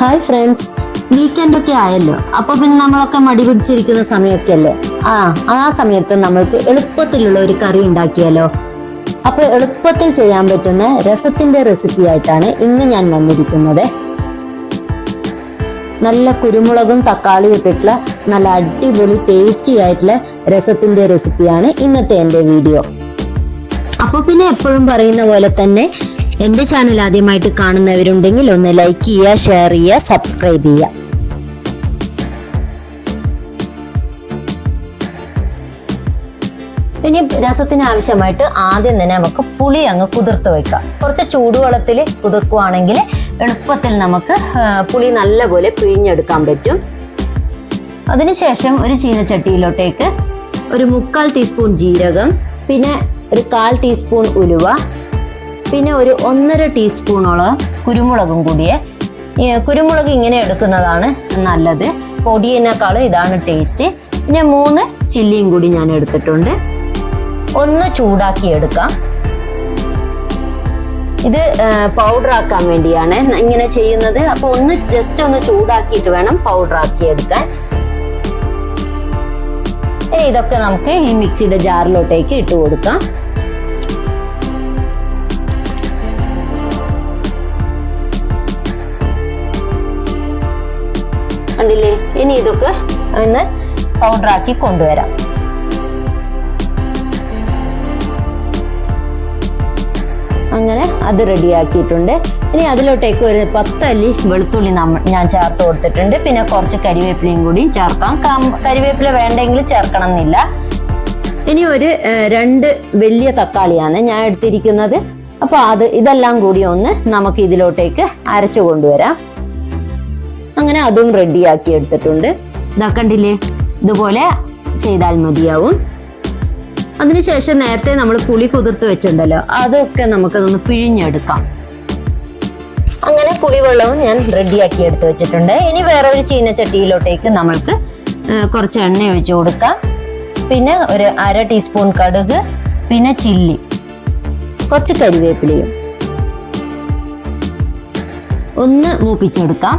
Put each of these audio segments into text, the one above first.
Hi friends weekend ഒക്കെ ആയല്ലോ. അപ്പൊ പിന്നെ നമ്മളൊക്കെ മടി പിടിച്ചിരിക്കുന്ന സമയമൊക്കെ അല്ലേ ആ ആ സമയത്ത് നമ്മൾക്ക് എളുപ്പത്തിലുള്ള ഒരു കറി ഉണ്ടാക്കിയാലോ? അപ്പൊ എളുപ്പത്തിൽ ചെയ്യാൻ പറ്റുന്ന രസത്തിന്റെ റെസിപ്പി ആയിട്ടാണ് ഇന്ന് ഞാൻ വന്നിരിക്കുന്നത്. നല്ല കുരുമുളകും തക്കാളിയും ഇട്ടിട്ടുള്ള നല്ല അടിപൊളി ടേസ്റ്റി ആയിട്ടുള്ള രസത്തിന്റെ റെസിപ്പിയാണ് ഇന്നത്തെ എന്റെ വീഡിയോ അപ്പൊ പിന്നെ എപ്പോഴും പറയുന്ന പോലെ തന്നെ എന്റെ ചാനൽ ആദ്യമായിട്ട് കാണുന്നവരുണ്ടെങ്കിൽ ഒന്ന് ലൈക്ക് ചെയ്യുക ഷെയർ ചെയ്യുക സബ്സ്ക്രൈബ് ചെയ്യുക. ഇനി രസത്തിന് ആവശ്യമായിട്ട് ആദ്യം തന്നെ നമുക്ക് പുളി അങ്ങ് കുതിർത്ത് വെക്കാം. കുറച്ച് ചൂടുവെള്ളത്തിൽ കുതിർക്കുവാണെങ്കിൽ എളുപ്പത്തിൽ നമുക്ക് പുളി നല്ലപോലെ പിഴിഞ്ഞെടുക്കാൻ പറ്റും. അതിനുശേഷം ഒരു ചീനച്ചട്ടിയിലോട്ടേക്ക് ഒരു മുക്കാൽ ടീസ്പൂൺ ജീരകം പിന്നെ ഒരു കാൽ ടീസ്പൂൺ ഉലുവ പിന്നെ ഒരു ഒന്നര ടീസ്പൂണോളം കുരുമുളകും കൂടിയേ. കുരുമുളക് ഇങ്ങനെ എടുക്കുന്നതാണ് നല്ലത്. പൊടിയേക്കാളും ഇതാണ് ടേസ്റ്റ്. പിന്നെ മൂന്ന് ചില്ലിയും കൂടി ഞാൻ എടുത്തിട്ടുണ്ട്. ഒന്ന് ചൂടാക്കി എടുക്കാം. ഇത് പൗഡർ ആക്കാൻ വേണ്ടിയാണ് ഇങ്ങനെ ചെയ്യുന്നത്. അപ്പൊ ഒന്ന് ജസ്റ്റ് ഒന്ന് ചൂടാക്കിയിട്ട് വേണം പൗഡർ ആക്കി എടുക്കാൻ ഇതൊക്കെ നമുക്ക് ഈ മിക്സിയുടെ ജാറിലോട്ടേക്ക് ഇട്ട് കൊടുക്കാം. കണ്ടില്ലേ? ഇനി ഇതൊക്കെ ഒന്ന് പൗഡർ ആക്കി കൊണ്ടുവരാം. അങ്ങനെ അത് റെഡിയാക്കിയിട്ടുണ്ട് ഇനി അതിലോട്ടേക്ക് ഒരു പത്തല്ലി വെളുത്തുള്ളി നമ്മൾ ഞാൻ ചേർത്ത് കൊടുത്തിട്ടുണ്ട്. പിന്നെ കുറച്ച് കരിവേപ്പിലയും കൂടി ചേർക്കാം. കരിവേപ്പില വേണ്ടെങ്കിൽ ചേർക്കണം എന്നില്ല ഇനി ഒരു രണ്ട് വലിയ തക്കാളിയാണ് ഞാൻ എടുത്തിരിക്കുന്നത്. അപ്പോൾ അത് ഇതെല്ലാം കൂടി ഒന്ന് നമുക്ക് ഇതിലോട്ടേക്ക് അരച്ചു കൊണ്ടുവരാം. അങ്ങനെ അതും റെഡിയാക്കി എടുത്തിട്ടുണ്ട്. ഇതാ കണ്ടില്ലേ? ഇതുപോലെ ചെയ്താൽ മതിയാവും. അതിനുശേഷം നേരത്തെ നമ്മൾ പുളി കുതിർത്ത് വെച്ചിട്ടുണ്ടല്ലോ അതൊക്കെ നമുക്കതൊന്ന് പിഴിഞ്ഞെടുക്കാം. അങ്ങനെ പുളിവെള്ളവും ഞാൻ റെഡിയാക്കി എടുത്ത് വെച്ചിട്ടുണ്ട്. ഇനി വേറെ ഒരു ചീനച്ചട്ടിയിലോട്ടേക്ക് നമ്മൾക്ക് കുറച്ച് എണ്ണ ഒഴിച്ചു കൊടുക്കാം. പിന്നെ ഒരു അര ടീസ്പൂൺ കടുക് പിന്നെ ചില്ലി കുറച്ച് കരിവേപ്പിലയും. ഒന്ന് മൂപ്പിച്ചെടുക്കാം.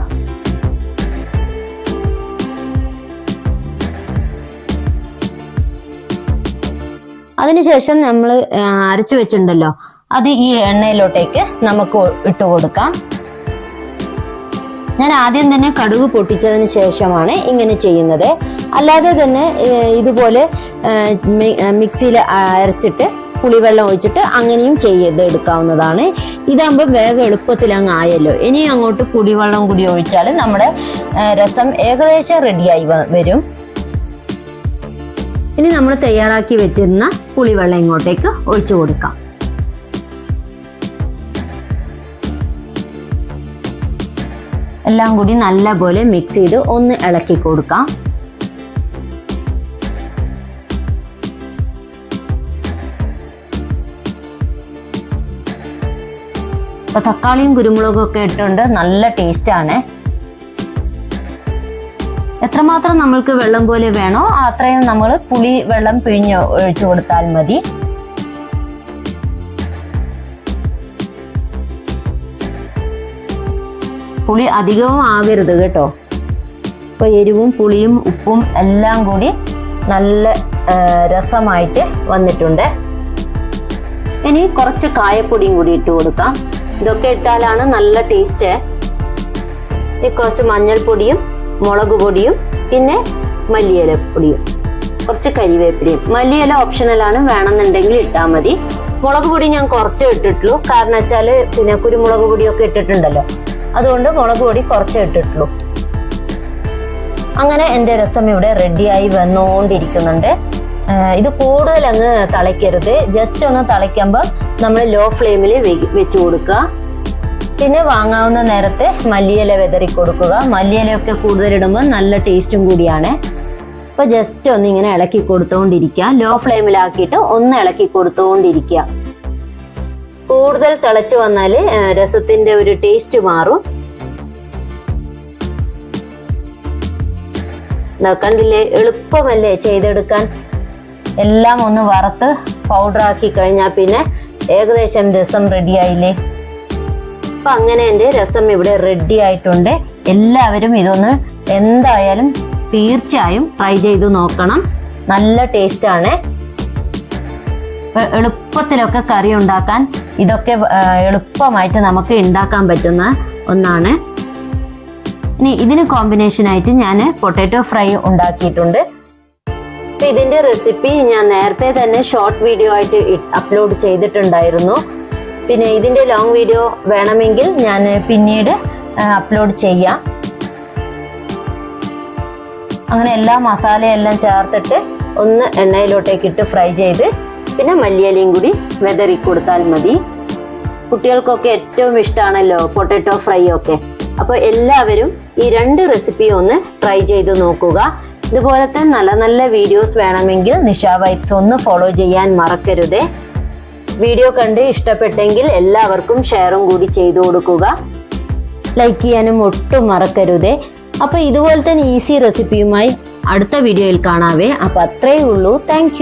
അതിനുശേഷം നമ്മൾ അരച്ചു വെച്ചിട്ടുണ്ടല്ലോ. അത് ഈ എണ്ണയിലോട്ടേക്ക് നമുക്ക് ഇട്ട് കൊടുക്കാം. ഞാൻ ആദ്യം തന്നെ കടുക് പൊട്ടിച്ചതിന് ശേഷമാണ് ഇങ്ങനെ ചെയ്യുന്നത്. അല്ലാതെ തന്നെ ഇതുപോലെ മിക്സിയിൽ അരച്ചിട്ട് പുളിവെള്ളം ഒഴിച്ചിട്ട് അങ്ങനെയും ചെയ്ത് എടുക്കാവുന്നതാണ്. ഇതാകുമ്പോൾ വേഗം എളുപ്പത്തിൽ അങ്ങ് ആയല്ലോ. ഇനി അങ്ങോട്ട് കുടിവെള്ളം കൂടി ഒഴിച്ചാൽ നമ്മുടെ രസം ഏകദേശം റെഡിയായി വരും. ഇനി നമ്മൾ തയ്യാറാക്കി വെച്ചിരുന്ന പുളിവെള്ളം ഇങ്ങോട്ടേക്ക് ഒഴിച്ചു കൊടുക്കാം. എല്ലാം കൂടി നല്ലപോലെ മിക്സ് ചെയ്ത് ഒന്ന് ഇളക്കി കൊടുക്കാം. തക്കാളിയും കുരുമുളകും ഒക്കെ ഇട്ടുണ്ട് നല്ല ടേസ്റ്റ് ആണ്. എത്രമാത്രം നമ്മൾക്ക് വെള്ളം പോലെ വേണോ അത്രയും നമ്മൾ പുളി വെള്ളം പിഴിഞ്ഞ് ഒഴിച്ചു കൊടുത്താൽ മതി. പുളി അധികവും ആകരുത് കേട്ടോ. ഇപ്പൊ എരിവും പുളിയും ഉപ്പും എല്ലാം കൂടി നല്ല രസമായിട്ട് വന്നിട്ടുണ്ട്. ഇനി കുറച്ച് കായപ്പൊടിയും കൂടി ഇട്ട് കൊടുക്കാം. ഇതൊക്കെ ഇട്ടാലാണ് നല്ല ടേസ്റ്റ്. ഇനി കുറച്ച് മഞ്ഞൾപ്പൊടിയും മുളക് പൊടിയും പിന്നെ മല്ലിയില പൊടിയും. കുറച്ച് കരിവേപ്പിലയും. മല്ലിയില ഓപ്ഷണലാണ് വേണമെന്നുണ്ടെങ്കിൽ ഇട്ടാൽ മതി. മുളക് പൊടി ഞാൻ കുറച്ചേ ഇട്ടിട്ടുള്ളൂ. കാരണം വെച്ചാൽ പിന്നെ കുരുമുളക് പൊടിയൊക്കെ ഇട്ടിട്ടുണ്ടല്ലോ. അതുകൊണ്ട് മുളക് പൊടി കുറച്ചേ ഇട്ടിട്ടുള്ളൂ. അങ്ങനെ എന്റെ രസം ഇവിടെ റെഡിയായി വന്നുകൊണ്ടിരിക്കുന്നുണ്ട്. ഇത് കൂടുതൽ അങ്ങ് തിളയ്ക്കരുത്. ജസ്റ്റ് ഒന്ന് തിളയ്ക്കുമ്പോൾ നമ്മൾ ലോ ഫ്ലെയിമിൽ വെച്ച് കൊടുക്കുക. പിന്നെ വാങ്ങാവുന്ന നേരത്തെ മല്ലിയില വിതറി കൊടുക്കുക. മല്ലിയിലയൊക്കെ കൂടുതൽ ഇടുമ്പോൾ നല്ല ടേസ്റ്റും കൂടിയാണ്. അപ്പൊ ജസ്റ്റ് ഒന്ന് ഇങ്ങനെ ഇളക്കി കൊടുത്തുകൊണ്ടിരിക്കുക ലോ ഫ്ലെയിമിലാക്കിയിട്ട് ഒന്ന് ഇളക്കി കൊടുത്തുകൊണ്ടിരിക്കുക കൂടുതൽ തിളച്ചു വന്നാൽ രസത്തിന്റെ ഒരു ടേസ്റ്റ് മാറും. കണ്ടില്ലേ എളുപ്പമല്ലേ ചെയ്തെടുക്കാൻ? എല്ലാം ഒന്ന് വറുത്ത് പൗഡർ ആക്കി കഴിഞ്ഞാൽ പിന്നെ ഏകദേശം രസം റെഡിയായില്ലേ അപ്പൊ അങ്ങനെ എന്റെ രസം ഇവിടെ റെഡി ആയിട്ടുണ്ട്. എല്ലാവരും ഇതൊന്ന് എന്തായാലും തീർച്ചയായും ട്രൈ ചെയ്ത് നോക്കണം. നല്ല ടേസ്റ്റ് ആണ്. എളുപ്പത്തിലൊക്കെ കറി ഉണ്ടാക്കാൻ ഇതൊക്കെ എളുപ്പമായിട്ട് നമുക്ക് ഉണ്ടാക്കാൻ പറ്റുന്ന ഒന്നാണ്. ഇനി ഇതിന് കോമ്പിനേഷൻ ആയിട്ട് ഞാൻ പൊട്ടാറ്റോ ഫ്രൈ ഉണ്ടാക്കിയിട്ടുണ്ട്. ഇതിന്റെ റെസിപ്പി ഞാൻ നേരത്തെ തന്നെ ഷോർട്ട് വീഡിയോ ആയിട്ട് അപ്ലോഡ് ചെയ്തിട്ടുണ്ടായിരുന്നു. പിന്നെ ഇതിന്റെ ലോങ് വീഡിയോ വേണമെങ്കിൽ ഞാൻ പിന്നീട് അപ്ലോഡ് ചെയ്യാം. അങ്ങനെ എല്ലാ മസാലയെല്ലാം ചേർത്തിട്ട് ഒന്ന് എണ്ണയിലോട്ടേക്ക് ഇട്ട് ഫ്രൈ ചെയ്ത് പിന്നെ മല്ലിയിലയും കൂടി വെതറി കൊടുത്താൽ മതി. കുട്ടികൾക്കൊക്കെ ഏറ്റവും ഇഷ്ടമാണല്ലോ പൊട്ടറ്റോ ഫ്രൈ ഒക്കെ. അപ്പോൾ എല്ലാവരും ഈ രണ്ട് റെസിപ്പി ഒന്ന് ട്രൈ ചെയ്ത് നോക്കുക. ഇതുപോലത്തെ നല്ല നല്ല വീഡിയോസ് വേണമെങ്കിൽ നിഷ വൈബ്സ് ഒന്ന് ഫോളോ ചെയ്യാൻ മറക്കരുതേ. വീഡിയോ കണ്ട് ഇഷ്ടപ്പെട്ടെങ്കിൽ എല്ലാവർക്കും ഷെയറും കൂടി ചെയ്തു കൊടുക്കുക. ലൈക്ക് ചെയ്യാനും ഒട്ടും മറക്കരുതേ. അപ്പോൾ ഇതുപോലെ തന്നെ ഈസി റെസിപ്പിയുമായി അടുത്ത വീഡിയോയിൽ കാണാവേ. അപ്പോൾ അത്രയേ ഉള്ളൂ. താങ്ക്